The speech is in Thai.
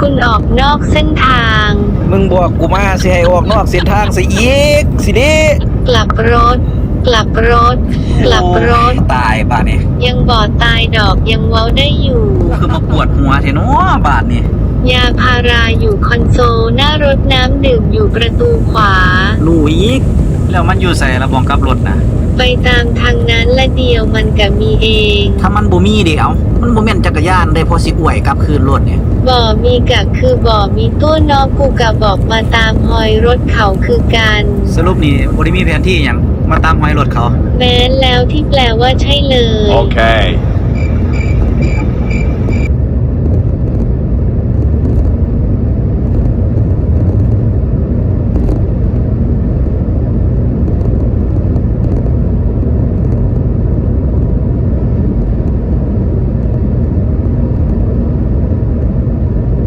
คุณออกนอกเส้นทาง มึงบอกกูมาสิให้ออกนอกเส้นทางซะอีกสิเดิกลับรถ กลับรถ กลับรถตายบาดนี้ยังบอดตายดอกยังเว้าได้อยู่ คือมาปวดหัวเทเนาะบาดนี้ยาพาราอยู่คอนโซลหน้ารถน้ำดื่มอยู่ประตูขวา รู้อีก แล้วมันอยู่ใส่ระบองกับรถนะไปตามทางนั้นละเดียวมันกับมีเอง ถ้ามันบ่มีเดี๋ยวมันบ่แม่นจักรยานได้พอสิอวยกลับคืนรถเนี่ย บ่มีกะคือบ่มีตัวนอกกูกะบอกมาตามหอยรถเขาคือกันสรุปนี่บ่ได้มีแผนที่หยังมาตามหอยรถเขา แม้นแล้วที่แปลว่าใช่เลย Okay.